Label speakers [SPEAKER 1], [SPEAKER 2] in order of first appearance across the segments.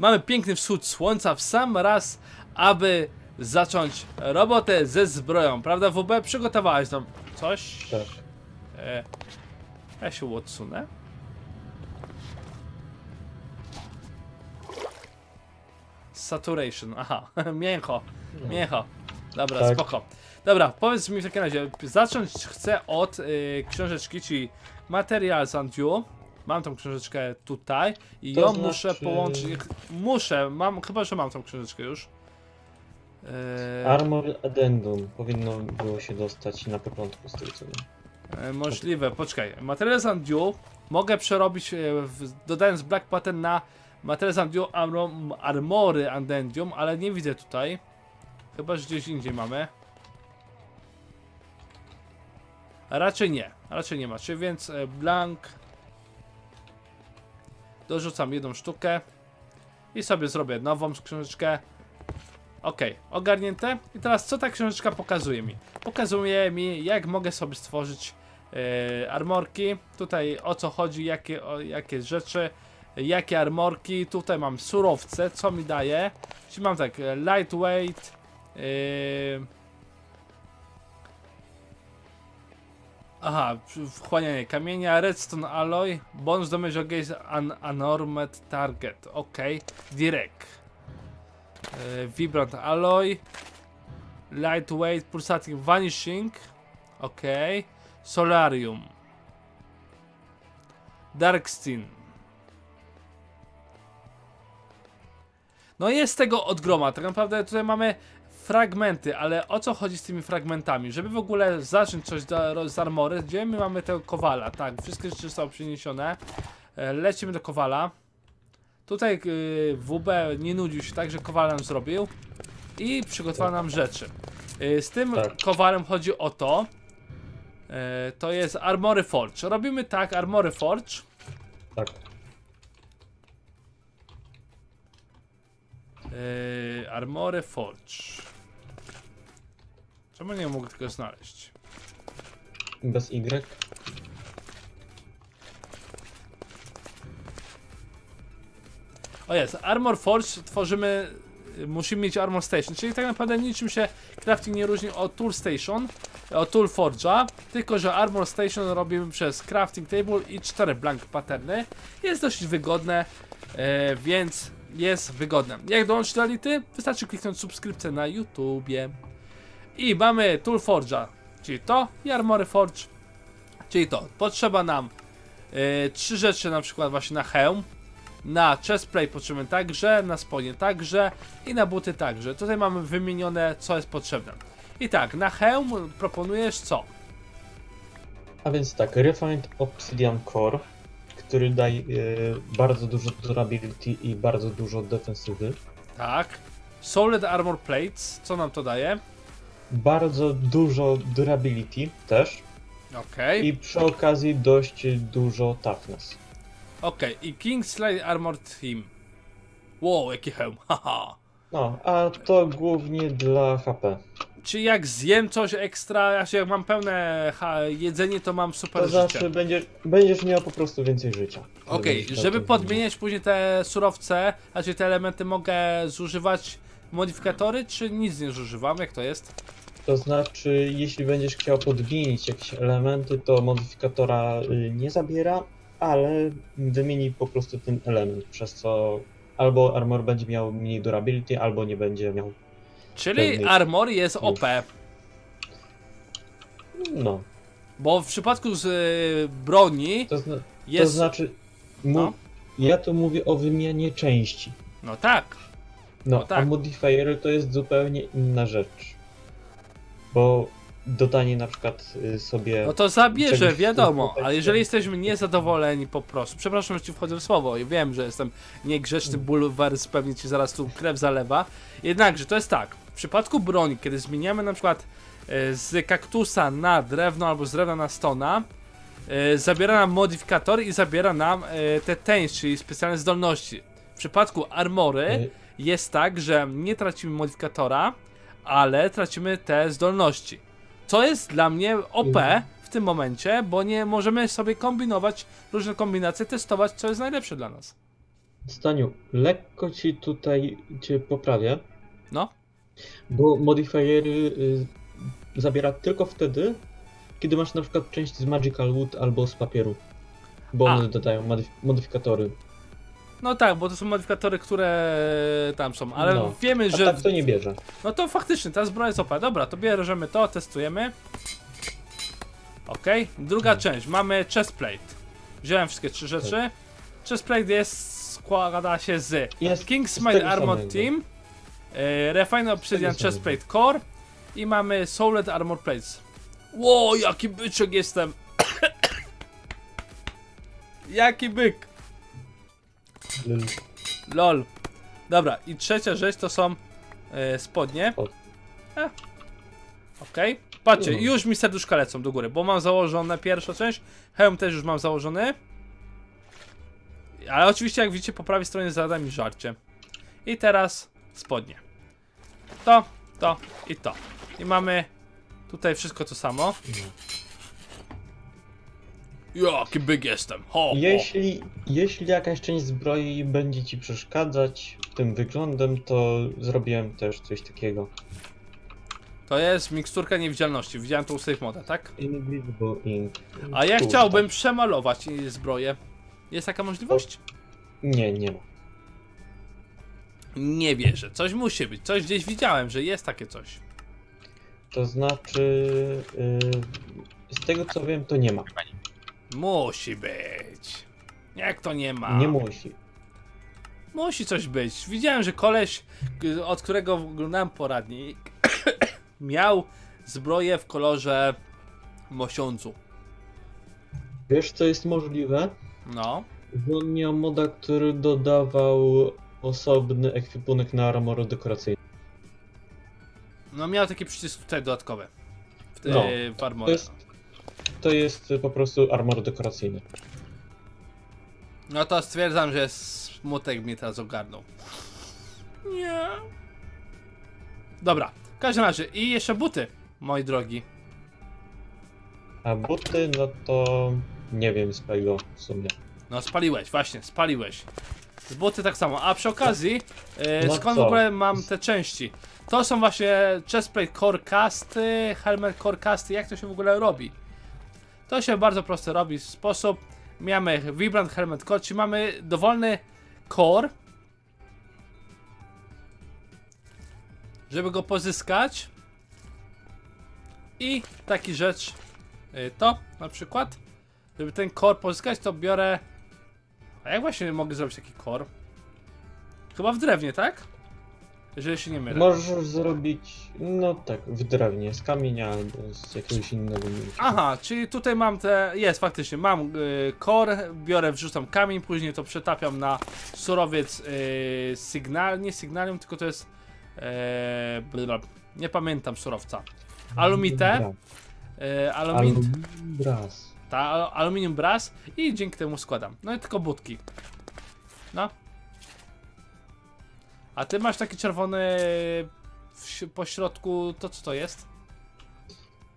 [SPEAKER 1] Mamy piękny wschód słońca w sam raz, aby zacząć robotę ze zbroją. Prawda, WB? Przygotowałeś tam coś?
[SPEAKER 2] Tak.
[SPEAKER 1] E, ja się odsunę. Saturation, aha, mięcho, mięcho. Dobra,
[SPEAKER 2] Tak.
[SPEAKER 1] spoko. Dobra, powiedz mi w takim razie, zacząć chcę od y, książeczki, czyli Materials and You. Mam tą książeczkę tutaj i
[SPEAKER 2] To
[SPEAKER 1] ją
[SPEAKER 2] znaczy-
[SPEAKER 1] muszę połączyć. Muszę, mam, chyba że mam tą książeczkę już. E,
[SPEAKER 2] Armor Addendum powinno było się dostać na początku z tego co wiem.
[SPEAKER 1] E, Możliwe, poczekaj. Materials and Dew mogę przerobić, e, w, dodając Black Pattern na Materials and Dew armo- Armory Andendium, ale nie widzę tutaj. Chyba, że gdzieś indziej mamy. Raczej nie, raczej nie ma. Czy więc e, Blank. Dorzucam jedną sztukę. I sobie zrobię nową książeczkę. Ok, ogarnięte. I teraz co ta książeczka pokazuje mi? Pokazuje mi, jak mogę sobie stworzyć e, armorki. Tutaj o co chodzi, jakie, o, jakie rzeczy, jakie armorki. Tutaj mam surowce, co mi daje. Czyli mam tak, e, lightweight. E, aha, wchłanianie kamienia, redstone alloy, bonus damage against an unarmed target. Ok, direct. E, Vibrant Alloy, Lightweight Pulsating Vanishing, ok, Solarium, Darkstein. No jest tego od groma, tak naprawdę tutaj mamy fragmenty, ale o co chodzi z tymi fragmentami? Żeby w ogóle zacząć coś do, z armory, gdzie my mamy tego kowala, tak, wszystkie rzeczy są przeniesione, E, lecimy do kowala. Tutaj yy, WB nie nudził się tak, że kowal nam zrobił i przygotował nam rzeczy. Yy, z tym
[SPEAKER 2] Tak.
[SPEAKER 1] kowalem chodzi o to, yy, to jest Armory Forge. Robimy tak, Armory Forge.
[SPEAKER 2] Tak.
[SPEAKER 1] Yy, Armory Forge. Czemu nie mógł tego znaleźć?
[SPEAKER 2] Bez Y.
[SPEAKER 1] O jest, Armor Forge tworzymy, y, musimy mieć Armor Station, czyli tak naprawdę niczym się crafting nie różni od Tool Station, od Tool Forge'a, tylko że Armor Station robimy przez Crafting Table i cztery blank patterny. Jest dość wygodne, e, więc jest wygodne. Jak dołączyć do Elity? Wystarczy kliknąć subskrypcję na YouTubie. I mamy Tool Forge'a, czyli to i Armory Forge, czyli to. Potrzeba nam e, trzy rzeczy, na przykład właśnie na hełm, na chestplay potrzebujemy także, na spodnie także i na buty także. Tutaj mamy wymienione co jest potrzebne. I tak, na hełm proponujesz co?
[SPEAKER 2] A więc tak, Refined Obsidian Core, który daje e, bardzo dużo durability i bardzo dużo defensywy.
[SPEAKER 1] Tak. Solid Armor Plates, co nam to daje?
[SPEAKER 2] Bardzo dużo durability też.
[SPEAKER 1] Okej.
[SPEAKER 2] I przy okazji dość dużo toughness.
[SPEAKER 1] Okej. I King Slide Armor Team. Wow, jaki hełm, haha.
[SPEAKER 2] No, a to głównie dla HP.
[SPEAKER 1] Czy jak zjem coś ekstra, się jak mam pełne ha, jedzenie, to mam super
[SPEAKER 2] To
[SPEAKER 1] życie.
[SPEAKER 2] znaczy będziesz, będziesz miał po prostu więcej życia.
[SPEAKER 1] Okej,
[SPEAKER 2] Będziesz miał
[SPEAKER 1] żeby
[SPEAKER 2] tym
[SPEAKER 1] podmieniać później te surowce, znaczy te elementy, mogę zużywać modyfikatory, czy nic nie zużywam? Jak to jest?
[SPEAKER 2] To znaczy, jeśli będziesz chciał podmienić jakieś elementy, to modyfikatora y, nie zabiera, ale wymieni po prostu ten element, przez co albo armor będzie miał mniej durability, albo nie będzie miał.
[SPEAKER 1] Czyli
[SPEAKER 2] Pewnych
[SPEAKER 1] armor jest. OP,
[SPEAKER 2] No,
[SPEAKER 1] bo w przypadku z y, broni
[SPEAKER 2] to, zna, to
[SPEAKER 1] jest...
[SPEAKER 2] znaczy, mu,
[SPEAKER 1] No.
[SPEAKER 2] ja tu mówię o wymianie części.
[SPEAKER 1] No tak,
[SPEAKER 2] No,
[SPEAKER 1] No tak.
[SPEAKER 2] a modifiery to jest zupełnie inna rzecz. Bo dodanie na przykład y, sobie.
[SPEAKER 1] no to zabierze,
[SPEAKER 2] Czegoś
[SPEAKER 1] wiadomo,
[SPEAKER 2] tutaj
[SPEAKER 1] ale jeżeli jesteśmy niezadowoleni po prostu, przepraszam, że ci wchodzę w słowo i wiem, że jestem niegrzeczny bulwers, pewnie ci zaraz tu krew zalewa, jednakże to jest tak, w przypadku broni, kiedy zmieniamy na przykład e, z kaktusa na drewno albo z drewna na stona, e, zabiera nam modyfikatory i zabiera nam e, te tens, czyli specjalne zdolności. W przypadku armory
[SPEAKER 2] y,
[SPEAKER 1] jest tak, że nie tracimy modyfikatora, ale tracimy te zdolności. Co jest dla mnie OP
[SPEAKER 2] Mhm.
[SPEAKER 1] w tym momencie, bo nie możemy sobie kombinować różne kombinacje, testować, co jest najlepsze dla nas.
[SPEAKER 2] Staniu, lekko ci tutaj cię poprawię,
[SPEAKER 1] No.
[SPEAKER 2] bo modifiery y, zabiera tylko wtedy, kiedy masz na przykład część z Magical Wood albo z papieru. Bo
[SPEAKER 1] A.
[SPEAKER 2] one dodają modyf- modyfikatory.
[SPEAKER 1] No tak, bo to są modyfikatory, które tam są, ale
[SPEAKER 2] No.
[SPEAKER 1] wiemy,
[SPEAKER 2] A
[SPEAKER 1] że...
[SPEAKER 2] tak to nie bierze.
[SPEAKER 1] No to faktycznie, ta zbroja jest OP. Dobra, to bierzemy to, testujemy. Okej, druga
[SPEAKER 2] Hmm.
[SPEAKER 1] część. Mamy chestplate. Wziąłem wszystkie trzy rzeczy. Chestplate jest, składa się z
[SPEAKER 2] Jest z tego
[SPEAKER 1] Armored
[SPEAKER 2] samego.
[SPEAKER 1] Team, e, Refine Obsidian
[SPEAKER 2] samego.
[SPEAKER 1] Chestplate Core i mamy Souled Armor Plates. Ło, jaki byczek jestem! jaki byk!
[SPEAKER 2] Lol.
[SPEAKER 1] Lol. Dobra, i trzecia rzecz to są e, spodnie.
[SPEAKER 2] Spod-
[SPEAKER 1] E. Okej. Patrzcie,
[SPEAKER 2] No.
[SPEAKER 1] już mi serduszka lecą do góry, bo mam założone pierwszą część. Hełm też już mam założony. Ale oczywiście, jak widzicie, po prawej stronie zada mi żarcie. I teraz spodnie. To, to i to. I mamy tutaj wszystko to samo. Jaki byk jestem. Ho, ho.
[SPEAKER 2] Jeśli, jeśli jakaś część zbroi będzie ci przeszkadzać tym wyglądem, to zrobiłem też coś takiego.
[SPEAKER 1] To jest miksturka niewidzialności. Widziałem to u Safe Moda, tak?
[SPEAKER 2] Invisible Ink.
[SPEAKER 1] A ja chciałbym przemalować zbroję. Jest taka możliwość?
[SPEAKER 2] Nie, nie ma.
[SPEAKER 1] Nie wierzę. Coś musi być. Coś gdzieś widziałem, że jest takie coś.
[SPEAKER 2] To znaczy, yy, z tego co wiem, to nie ma.
[SPEAKER 1] Musi być. Jak to nie ma?
[SPEAKER 2] Nie musi.
[SPEAKER 1] Musi coś być. Widziałem, że koleś, od którego oglądałem poradnik, miał zbroję w kolorze mosiądzu.
[SPEAKER 2] Wiesz co jest możliwe?
[SPEAKER 1] No.
[SPEAKER 2] Że on miał moda, który dodawał osobny ekwipunek na armory dekoracyjne.
[SPEAKER 1] No miał taki przycisk tutaj dodatkowy. W,
[SPEAKER 2] No,
[SPEAKER 1] w
[SPEAKER 2] To
[SPEAKER 1] armorze.
[SPEAKER 2] jest, to jest po prostu armor dekoracyjny.
[SPEAKER 1] No to stwierdzam, że smutek mnie teraz ogarnął. Nie. Dobra, w każdym razie i jeszcze buty, moi drogi.
[SPEAKER 2] A buty, no to nie wiem z tego w sumie.
[SPEAKER 1] No spaliłeś, właśnie, spaliłeś. Z buty tak samo, a przy okazji, e,
[SPEAKER 2] No
[SPEAKER 1] skąd
[SPEAKER 2] co?
[SPEAKER 1] w ogóle mam te części? To są właśnie chestplate core casty, helmet core casty, jak to się w ogóle robi? To się w bardzo prosty robi sposób. Mamy Vibrant Helmet Core, czyli mamy dowolny core. Żeby go pozyskać. I taki rzecz, y, to na przykład. Żeby ten core pozyskać, to biorę. A jak właśnie mogę zrobić taki core? Chyba w drewnie, tak? Jeżeli się nie mylę.
[SPEAKER 2] Możesz zrobić, no tak, w drewnie, z kamienia albo z jakiegoś innego.
[SPEAKER 1] Aha, czyli tutaj mam te. Jest faktycznie, mam y, biorę, wrzucam kamień, później to przetapiam na surowiec y, sygnal, nie sygnalium, tylko to jest. E, blablabla, nie pamiętam surowca. Alumite, y, alumin,
[SPEAKER 2] Alumibras.
[SPEAKER 1] ta, al- aluminium brass i dzięki temu składam. No i tylko budki. No. A ty masz taki czerwony w, po środku, to co to jest?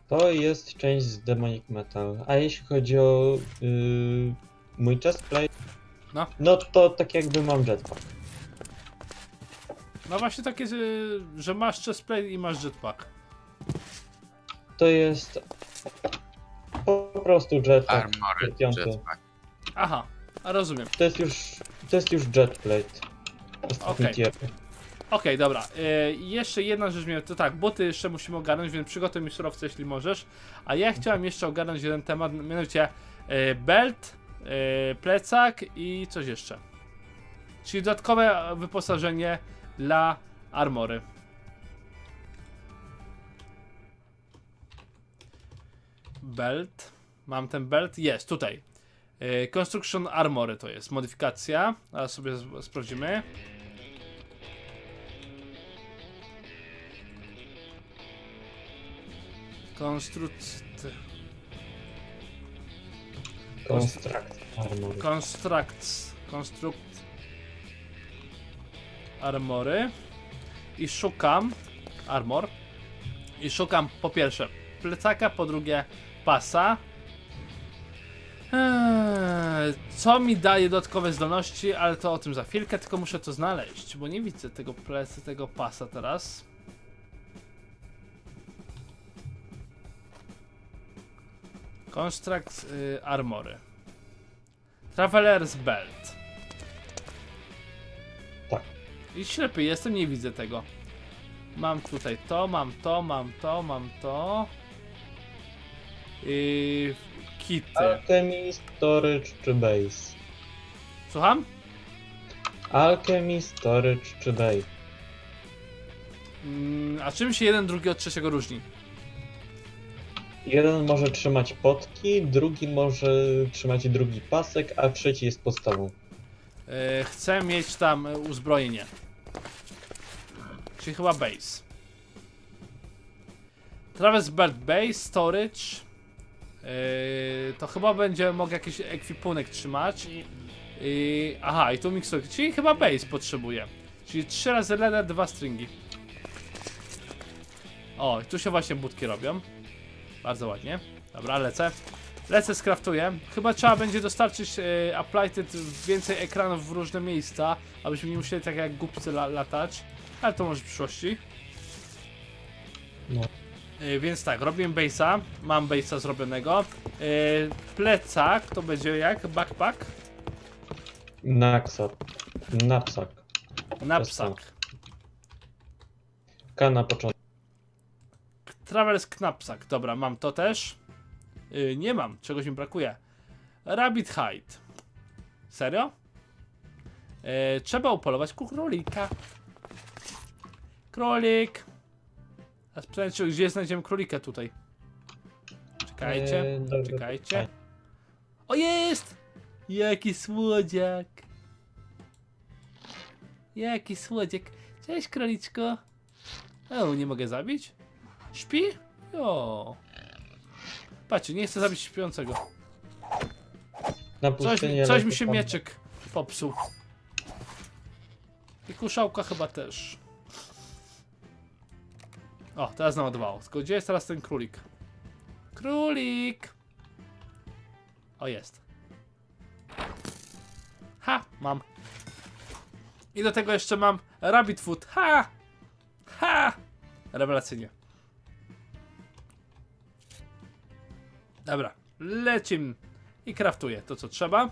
[SPEAKER 2] To jest część z Demonic Metal. A jeśli chodzi o yy, mój chestplate,
[SPEAKER 1] No.
[SPEAKER 2] no to tak jakby mam jetpack.
[SPEAKER 1] No właśnie takie, że masz chestplate i masz jetpack.
[SPEAKER 2] To jest po prostu jetpack.
[SPEAKER 3] Armored
[SPEAKER 2] piąty.
[SPEAKER 3] jetpack.
[SPEAKER 1] Aha, rozumiem.
[SPEAKER 2] To jest już, to jest już jetplate. Ostatni
[SPEAKER 1] Okej.
[SPEAKER 2] tier.
[SPEAKER 1] Okej, dobra. Y, jeszcze jedna rzecz mnie, to tak, buty jeszcze musimy ogarnąć, więc przygotuj mi surowce, jeśli możesz. A ja chciałem jeszcze ogarnąć jeden temat, mianowicie y, belt, y, plecak i coś jeszcze. Czyli dodatkowe wyposażenie dla armory. Belt. Mam ten belt? Jest, tutaj. Y, Construction Armory to jest modyfikacja. A sobie z- sprawdzimy. Konstruct...
[SPEAKER 2] Construct armor.
[SPEAKER 1] Constructs. Construct... Armory. I szukam... Armor. I szukam po pierwsze plecaka, po drugie pasa. Eee, co mi daje dodatkowe zdolności, ale to o tym za chwilkę, tylko muszę to znaleźć, bo nie widzę tego plecy, tego pasa teraz. Construct y, Armory. Traveler's Belt.
[SPEAKER 2] Tak.
[SPEAKER 1] I ślepy jestem, nie widzę tego. Mam tutaj to, mam to, mam to, mam to. Yy, kity.
[SPEAKER 2] Alchemy, Storage czy Base?
[SPEAKER 1] Słucham?
[SPEAKER 2] Alchemy, Storage czy Base?
[SPEAKER 1] Mm, a czym się jeden drugi od trzeciego różni?
[SPEAKER 2] Jeden może trzymać potki, drugi może trzymać drugi pasek, a trzeci jest podstawą.
[SPEAKER 1] Yy, chcę mieć tam uzbrojenie. Czyli chyba base. Travis Belt Base, Storage. Yy, to chyba będzie mogę jakiś ekwipunek trzymać. Yy, aha, i tu miksur. Czyli chyba base potrzebuję. Czyli 3 razy leather, 2 stringi. O, i tu się właśnie budki robią. Bardzo ładnie. Dobra, lecę. Lecę, skraftuję. Chyba trzeba będzie dostarczyć e, Applied więcej ekranów w różne miejsca, abyśmy nie musieli tak jak głupcy la latać. Ale to może w przyszłości.
[SPEAKER 2] No.
[SPEAKER 1] E, więc tak, robię base'a. Mam base'a zrobionego. E, plecak to będzie jak? Backpack?
[SPEAKER 2] Naksak. Napsak.
[SPEAKER 1] Knapsack.
[SPEAKER 2] K na początku.
[SPEAKER 1] Travels Knapsack. Dobra, mam to też. Yy, nie mam, czegoś mi brakuje. Rabbit Hide. Serio? Yy, trzeba upolować królika. Królik. A czy gdzie znajdziemy królika tutaj. Czekajcie,
[SPEAKER 2] Eee,
[SPEAKER 1] czekajcie. O jest! Jaki słodziak. Jaki słodziak. Cześć króliczko. O, nie mogę zabić? Śpi? O. Patrzcie, nie chcę zabić śpiącego.
[SPEAKER 2] Na
[SPEAKER 1] Coś, mi- coś mi się
[SPEAKER 2] tam.
[SPEAKER 1] mieczyk popsuł. I kuszałka chyba też. O, teraz naładowało. Tylko gdzie jest teraz ten królik? Królik! O, jest. Ha, mam. I do tego jeszcze mam rabbit food. Ha! Ha! Rewelacyjnie. Dobra, lecim i kraftuję to co trzeba.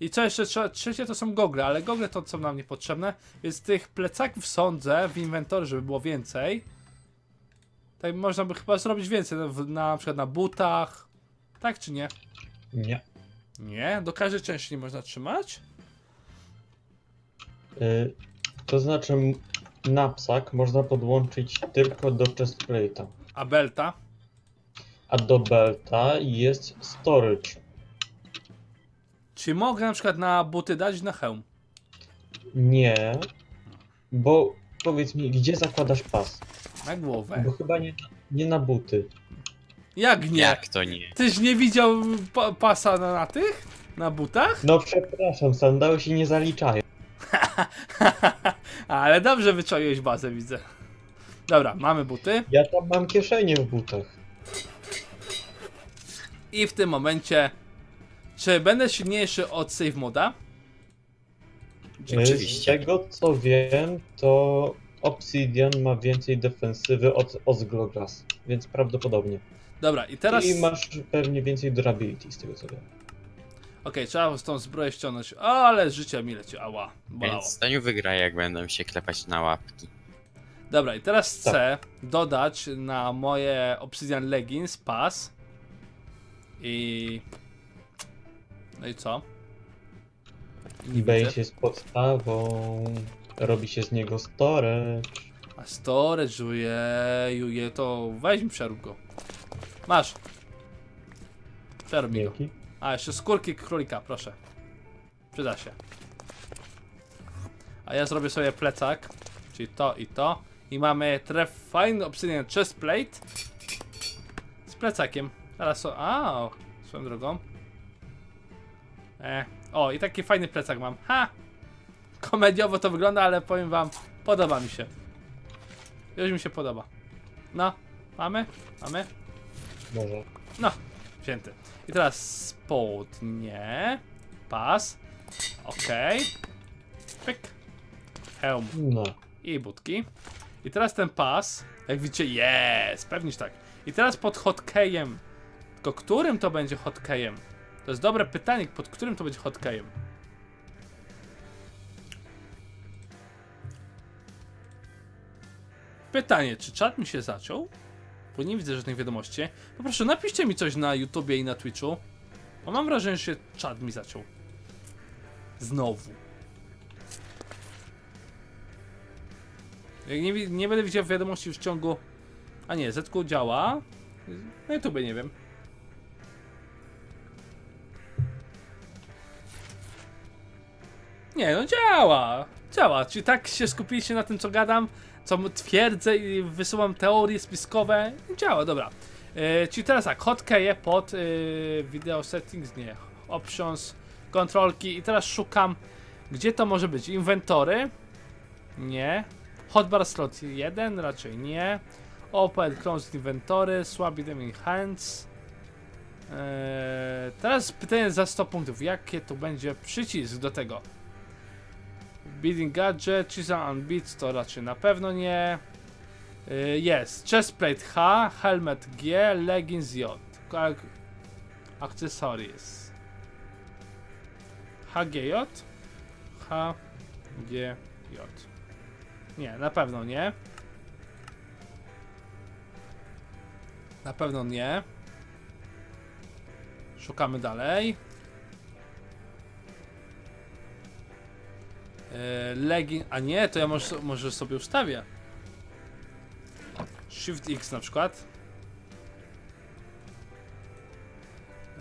[SPEAKER 1] I co jeszcze trzeba? Trzecie to są gogle, ale gogle to są nam niepotrzebne, więc tych plecaków sądzę w inwentory, żeby było więcej. Tak można by chyba zrobić więcej, na, na przykład na butach. Tak czy nie?
[SPEAKER 2] Nie.
[SPEAKER 1] Nie, do każdej części nie można trzymać.
[SPEAKER 2] Y, to znaczy napsak można podłączyć tylko do chestplate'a.
[SPEAKER 1] A belta?
[SPEAKER 2] A do belta jest storage.
[SPEAKER 1] Czy mogę na przykład na buty dać na hełm?
[SPEAKER 2] Nie, bo powiedz mi, gdzie zakładasz pas?
[SPEAKER 1] Na głowę.
[SPEAKER 2] Bo chyba nie, nie na buty.
[SPEAKER 1] Jak nie?
[SPEAKER 3] Jak to nie?
[SPEAKER 1] Tyś nie widział pa pasa na, na tych? Na butach?
[SPEAKER 2] No przepraszam, sandały się nie zaliczają.
[SPEAKER 1] Ale dobrze wyczaiłeś bazę, widzę. Dobra, mamy buty.
[SPEAKER 2] Ja tam mam kieszenie w butach.
[SPEAKER 1] I w tym momencie. Czy będę silniejszy od save moda?
[SPEAKER 2] Y,
[SPEAKER 3] Oczywiście.
[SPEAKER 2] Z tego co wiem, to Obsidian ma więcej defensywy od Osgloglass, więc prawdopodobnie.
[SPEAKER 1] Dobra, i teraz.
[SPEAKER 2] I
[SPEAKER 1] Okej,
[SPEAKER 2] masz pewnie więcej durability z tego co wiem.
[SPEAKER 1] trzeba z tą zbroję ściągnąć. O, ale życie mi leci. Ała, bolało.
[SPEAKER 3] Więc Staniu wygra, jak będą się klepać na łapki.
[SPEAKER 1] Dobra, i teraz
[SPEAKER 2] Tak.
[SPEAKER 1] chcę dodać na moje Obsidian Leggings pas. I. No i co? Nie widzę.
[SPEAKER 2] Base jest podstawą, robi się z niego storage.
[SPEAKER 1] A storage, jeju, je to weź mi przerób go. Masz. Przerób mi go.
[SPEAKER 2] Dzięki.
[SPEAKER 1] A, jeszcze skórki królika, proszę. Przyda się. A ja zrobię sobie plecak, czyli to i to. I mamy tref fajny obsidian chestplate z plecakiem. Teraz so... A, swoją drogą. E, o, i taki fajny plecak mam. Ha! Komediowo to wygląda, ale powiem wam, podoba mi się. Już mi się podoba. No, mamy? Mamy?
[SPEAKER 2] Może.
[SPEAKER 1] No, Wzięty. I teraz spodnie. Pas. Okej. Pyk. Hełm
[SPEAKER 2] No.
[SPEAKER 1] i budki. I teraz ten pas, jak widzicie, jest, pewnie tak. I teraz pod hotkeyem. Tylko którym to będzie hotkeyem? To jest dobre pytanie, pod którym to będzie hotkeyem. Pytanie, czy czat mi się zaciął? Bo nie widzę żadnych wiadomości. Poproszę, napiszcie mi coś na YouTubie i na Twitchu. Bo mam wrażenie, że się czat mi zaciął. Znowu. Jak nie, nie będę widział wiadomości w ciągu. A nie, Zetku działa. Na YouTube nie wiem. Nie, no działa. Działa. Czyli tak się skupiliście na tym, co gadam, co twierdzę i wysyłam teorie spiskowe. Działa, dobra. E, czyli teraz tak, hotkeje pod e, video settings, nie, options, kontrolki i teraz szukam, gdzie to może być. Inwentory? Nie. Hotbar slot 1, raczej nie. Open closed inventory, swap item in hands. Eee, teraz pytanie za 100 punktów. Jakie to będzie przycisk do tego? Beating gadget, chisel and beats to raczej na pewno nie. Eee, Jest. Chestplate H, helmet G, leggings J. Accessories. HGJ? HGJ. Nie, na pewno nie. Na pewno nie. Szukamy dalej. Yy, Legin. A nie, to ja może, może sobie ustawię. Shift X na przykład.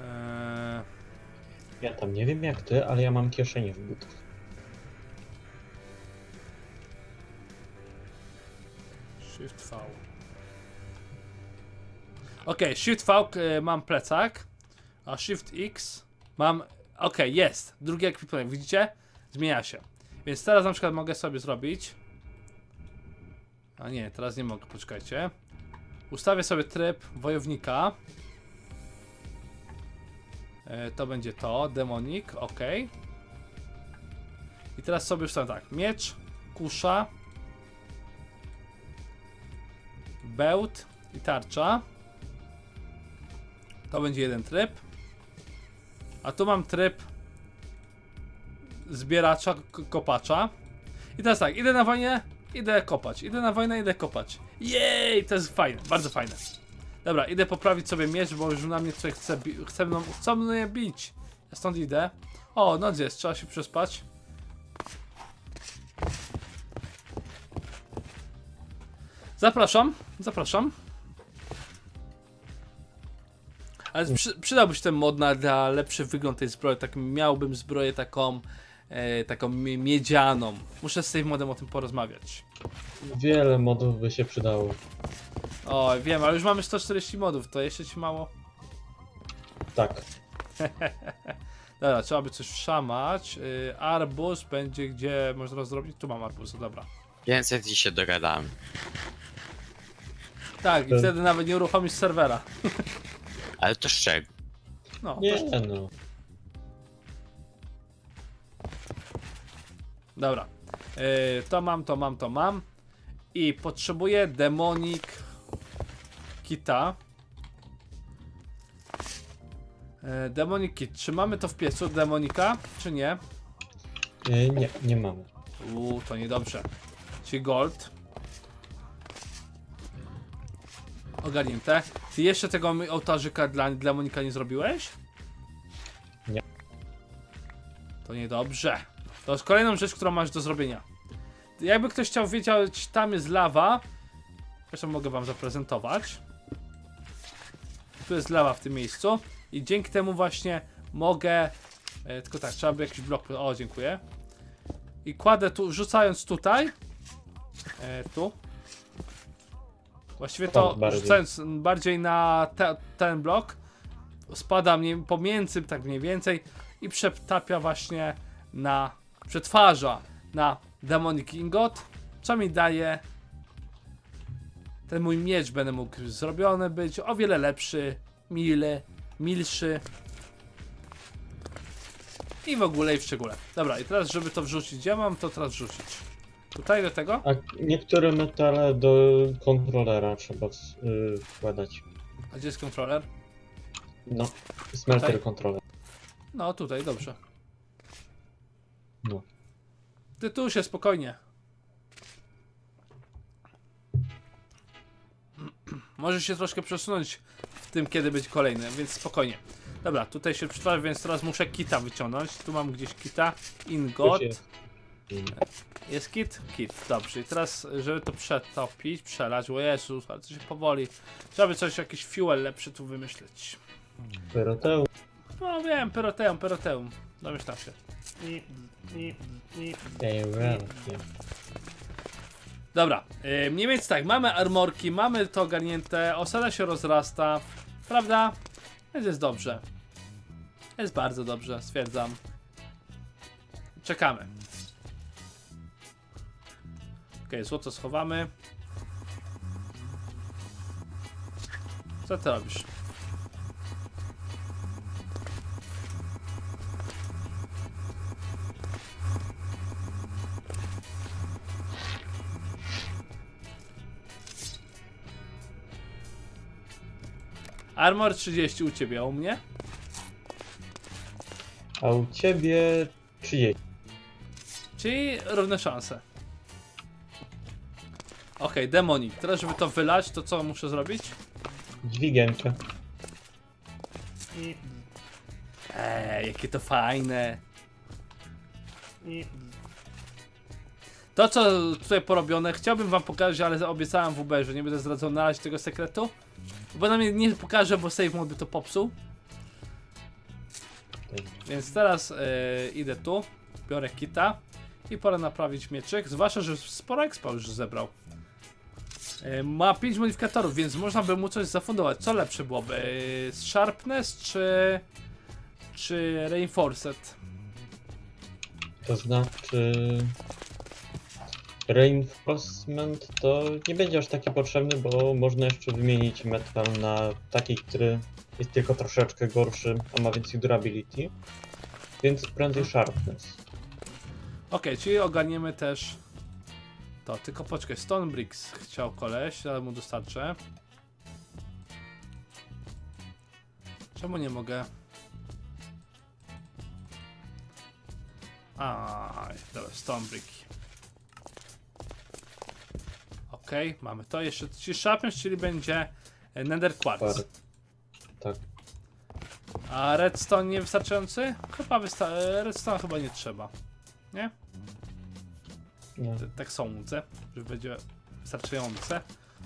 [SPEAKER 1] Eee,
[SPEAKER 2] Ja tam nie wiem jak ty, ale ja mam kieszenie w butach.
[SPEAKER 1] Shift V. Ok, Shift V y, mam plecak, a Shift X mam. Ok, jest. Drugi ekwipunek, widzicie? Zmienia się. Więc teraz na przykład mogę sobie zrobić. A nie, teraz nie mogę, poczekajcie. Ustawię sobie tryb wojownika. E, to będzie to, demonik, ok. I teraz sobie ustawię tak, miecz, kusza, bełt i tarcza. To będzie jeden tryb. A tu mam tryb zbieracza, kopacza. I teraz tak, idę na wojnę, idę kopać. Idę na wojnę, idę kopać. Jej, to jest fajne, bardzo fajne. Dobra, idę poprawić sobie miecz, bo już na mnie coś chce, chce mną, chcą mnie bić. Ja stąd idę. O, noc jest, trzeba się przespać. Zapraszam, zapraszam. Ale przy, przydałby się ten mod na dla lepszy wygląd tej zbroi. Tak miałbym zbroję taką, e, taką mie- miedzianą. Muszę z tym modem o tym porozmawiać.
[SPEAKER 2] Wiele modów by się przydało.
[SPEAKER 1] O, wiem, ale już mamy 140 modów, to jeszcze ci mało.
[SPEAKER 2] Tak.
[SPEAKER 1] Dobra, trzeba by coś szamać. Y, arbuz będzie gdzie można zrobić. Tu mam arbuz, dobra.
[SPEAKER 3] Więcej i się dogadamy.
[SPEAKER 1] Tak, i wtedy nawet nie uruchomisz serwera.
[SPEAKER 3] Ale to z czego?
[SPEAKER 1] No, to
[SPEAKER 2] Nie no.
[SPEAKER 1] Dobra. Yy, to mam, to mam, to mam. I potrzebuję demonik kita. Yy, demonik kit. Czy mamy to w piecu, demonika, czy nie?
[SPEAKER 2] E, Nie, nie mamy.
[SPEAKER 1] Uuu, to niedobrze. Czyli gold. Ogarnięte. Ty jeszcze tego ołtarzyka dla, dla Monika nie zrobiłeś?
[SPEAKER 2] Nie.
[SPEAKER 1] To niedobrze. To jest kolejną rzecz, którą masz do zrobienia. Jakby ktoś chciał wiedzieć, tam jest lawa. Zresztą mogę wam zaprezentować. Tu jest lawa w tym miejscu. I dzięki temu właśnie mogę... E, tylko tak, trzeba by jakiś blok... O, dziękuję. I kładę tu, rzucając tutaj. E, tu. Właściwie to
[SPEAKER 2] bardziej.
[SPEAKER 1] rzucając bardziej na te, ten blok. Spada mniej, pomiędzy, tak mniej więcej. I przetapia właśnie na. Przetwarza na Demonic Ingot. Co mi daje. Ten mój miecz będę mógł zrobiony być o wiele lepszy, mile, milszy. I w ogóle i w szczególe. Dobra, i teraz żeby to wrzucić, ja mam to teraz wrzucić. Tutaj do tego?
[SPEAKER 2] A niektóre metale do kontrolera trzeba y, wkładać.
[SPEAKER 1] A gdzie jest kontroler?
[SPEAKER 2] No, smelter
[SPEAKER 1] Tutaj?
[SPEAKER 2] kontroler.
[SPEAKER 1] No tutaj, dobrze.
[SPEAKER 2] No.
[SPEAKER 1] Ty tu się spokojnie. Może się troszkę przesunąć w tym, kiedy być kolejny, więc spokojnie. Dobra, tutaj się przetwarza, więc teraz muszę kita wyciągnąć. Tu mam gdzieś kita. Ingot.
[SPEAKER 2] Jest.
[SPEAKER 1] Kit? Kit, dobrze. I teraz, żeby to przetopić, przelać, o Jezus, ale to się powoli. Trzeba by coś, jakiś fuel lepszy tu wymyśleć.
[SPEAKER 2] Pyroteum.
[SPEAKER 1] No wiem, pyroteum, pyroteum. Domyślam się. I, Dobra, yy, mniej więcej tak, mamy armorki, mamy to ogarnięte, osada się rozrasta, prawda? Więc jest dobrze. Jest bardzo dobrze, stwierdzam. Czekamy. Okej, złoto schowamy. Co ty robisz? Armor 30 u ciebie, a u mnie?
[SPEAKER 2] A u ciebie 30.
[SPEAKER 1] Czyli równe szanse. Okej, demonik. Teraz, żeby to wylać, to co muszę zrobić?
[SPEAKER 2] Dźwigienkę.
[SPEAKER 1] Eee, jakie to fajne. To, co tutaj porobione, chciałbym wam pokazać, ale obiecałem WB, że nie będę zdradzał na razie tego sekretu. Bo na mnie nie pokażę, bo save mode by to popsuł. Więc teraz e, idę tu, biorę kita i pora naprawić mieczyk. Zwłaszcza, że sporo expa już zebrał. E, ma 5 modyfikatorów, więc można by mu coś zafundować. Co lepsze byłoby? E, sharpness czy, czy reinforced?
[SPEAKER 2] To znaczy... Reinforcement to nie będzie aż taki potrzebny, bo można jeszcze wymienić metal na taki, który jest tylko troszeczkę gorszy, a ma więcej durability. Więc prędzej sharpness.
[SPEAKER 1] Okej, czyli ogarniemy też to. Tylko poczekaj, Stone Bricks chciał koleś, ale mu dostarczę. Czemu nie mogę? Aj, dobra, Stone Brick. Okej, mamy to. Jeszcze sharpness, czyli będzie e, Nether Quartz.
[SPEAKER 2] Par- Tak.
[SPEAKER 1] A redstone nie wystarczający? Chyba wysta e, redstone chyba nie trzeba. Nie?
[SPEAKER 2] Nie.
[SPEAKER 1] Tak sądzę, że będzie wystarczające.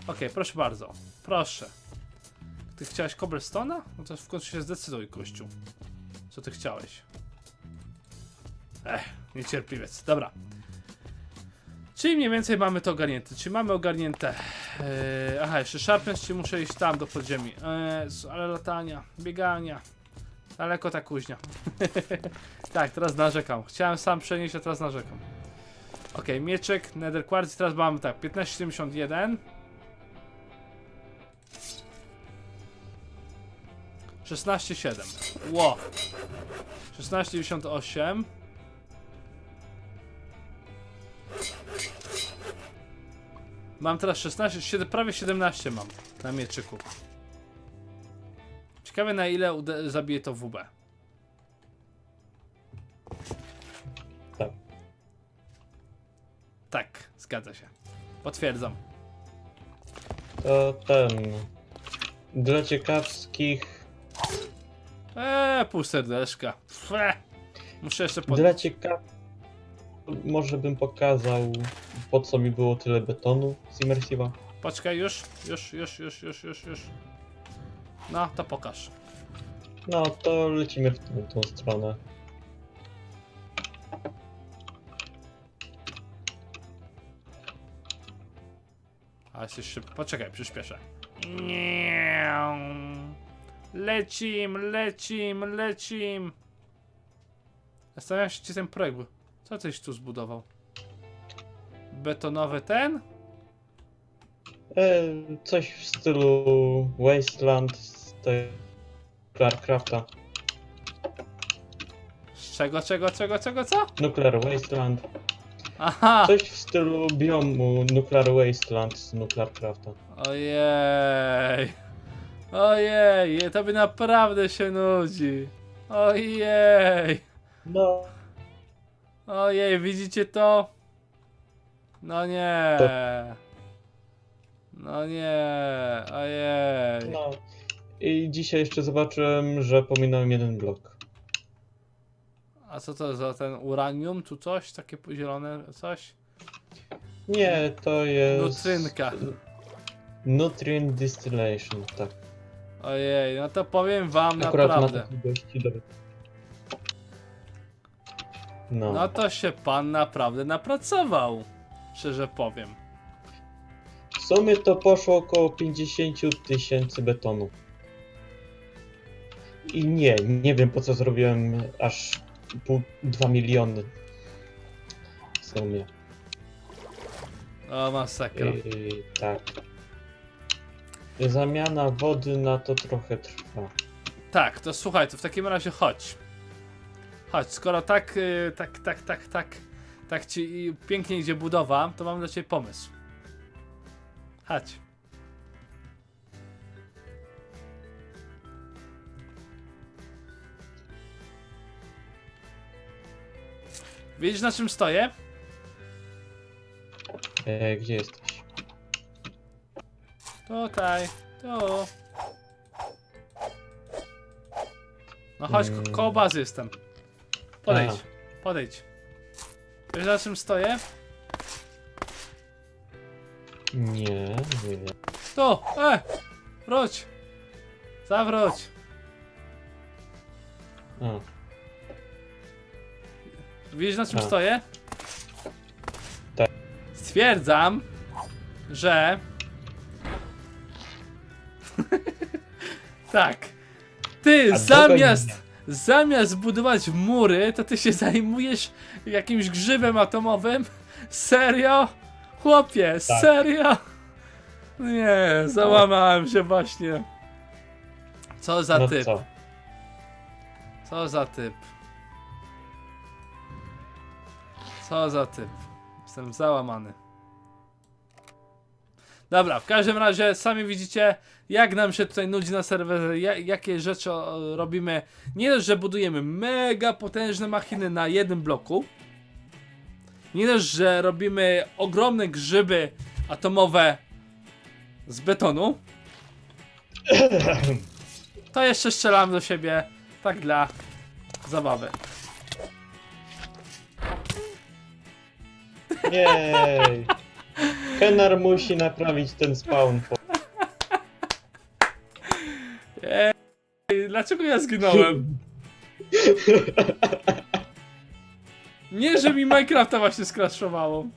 [SPEAKER 1] Okej, proszę bardzo. Proszę. Ty chciałeś cobblestone'a? No to w końcu się zdecyduj, kościół. Co ty chciałeś? Ech, niecierpliwiec. Dobra. Czyli mniej więcej mamy to ogarnięte. Czyli mamy ogarnięte. Eee, aha, jeszcze sharpness, czy muszę iść tam do podziemi. Eee, ale latania, biegania. Daleko ta kuźnia. tak, teraz narzekam. Chciałem sam przenieść, a teraz narzekam. Okej, mieczek, nether quartz teraz mamy tak, 1571 16,7 Ło 16,98 Mam teraz 16, siedem- prawie 17 mam na mieczyku Ciekawe na ile zabije to WB
[SPEAKER 2] Tak.
[SPEAKER 1] Tak, zgadza się. Potwierdzam.
[SPEAKER 2] To ten. Dla ciekawskich.
[SPEAKER 1] Eee, pół serduszka. Fe. Muszę jeszcze pod...
[SPEAKER 2] Dla ciekaw. Może bym pokazał, po co mi było tyle betonu z Immersive'a.
[SPEAKER 1] Poczekaj, już, już, już, już, już, już, już. No, to pokaż.
[SPEAKER 2] No to lecimy w tą, tą stronę.
[SPEAKER 1] A jesteś szybko. Poczekaj, przyspieszę. Nie. Lecim, lecim, lecim. Zastanawiam się, czy ten projekt był. Co tyś tu zbudował? Betonowy ten?
[SPEAKER 2] E, coś w stylu Wasteland z tej.
[SPEAKER 1] Z czego, czego, czego, czego, co?
[SPEAKER 2] Nuclear Wasteland.
[SPEAKER 1] Aha!
[SPEAKER 2] Coś w stylu biomu Nuclear Wasteland z Nuclearcrafta.
[SPEAKER 1] Ojej. Ojej, to by naprawdę się nudzi. Ojej.
[SPEAKER 2] No.
[SPEAKER 1] Ojej, widzicie to? No nie. No nie. Ojej.
[SPEAKER 2] no. I dzisiaj jeszcze zobaczyłem, że pominąłem jeden blok.
[SPEAKER 1] A co to za ten uranium? Tu coś? Takie zielone coś?
[SPEAKER 2] Nie, to jest...
[SPEAKER 1] Nutrynka.
[SPEAKER 2] Nutrient Distillation, tak.
[SPEAKER 1] Ojej, no to powiem wam
[SPEAKER 2] Akurat
[SPEAKER 1] naprawdę.
[SPEAKER 2] dobry. No.
[SPEAKER 1] No to się pan naprawdę napracował. Szczerze powiem.
[SPEAKER 2] W sumie to poszło około 50 tysięcy betonu. I nie, nie wiem po co zrobiłem aż pół, 2 miliony. W sumie.
[SPEAKER 1] O, masakra.
[SPEAKER 2] I, tak. Zamiana wody na to trochę trwa.
[SPEAKER 1] Tak, to słuchaj, to w takim razie chodź. Chodź, skoro tak, y, tak, tak, tak, tak, tak ci y, pięknie idzie budowa, to mam dla ciebie pomysł. Chodź. Widzisz na czym stoję?
[SPEAKER 2] E, gdzie jesteś?
[SPEAKER 1] Tutaj, tu. No chodź, ko-
[SPEAKER 2] Mm.
[SPEAKER 1] koło bazy jestem. Podejdź,
[SPEAKER 2] Aha.
[SPEAKER 1] podejdź. Wiesz na czym stoję?
[SPEAKER 2] Nie, nie.
[SPEAKER 1] Tu, e! Wróć! Zawróć!
[SPEAKER 2] A,
[SPEAKER 1] Widzisz na czym
[SPEAKER 2] A.
[SPEAKER 1] stoję?
[SPEAKER 2] Tak.
[SPEAKER 1] Stwierdzam, że... tak. Ty
[SPEAKER 2] A
[SPEAKER 1] zamiast...
[SPEAKER 2] dogonienia.
[SPEAKER 1] Zamiast budować mury, to ty się zajmujesz jakimś grzybem atomowym? Serio? Chłopie,
[SPEAKER 2] Tak.
[SPEAKER 1] serio? Nie, załamałem się właśnie. Co za
[SPEAKER 2] no
[SPEAKER 1] typ?
[SPEAKER 2] co?
[SPEAKER 1] Co za typ? Co za typ? Jestem załamany. Dobra, w każdym razie sami widzicie, jak nam się tutaj nudzi na serwerze, ja, jakie rzeczy robimy. Nie dość, że budujemy mega potężne machiny na jednym bloku. Nie dość, że robimy ogromne grzyby atomowe z betonu. To jeszcze strzelam do siebie, tak dla zabawy.
[SPEAKER 2] Jej! Kenar musi naprawić ten spawn. po-
[SPEAKER 1] dlaczego ja zginąłem? Nie, że mi Minecrafta właśnie skraszowało.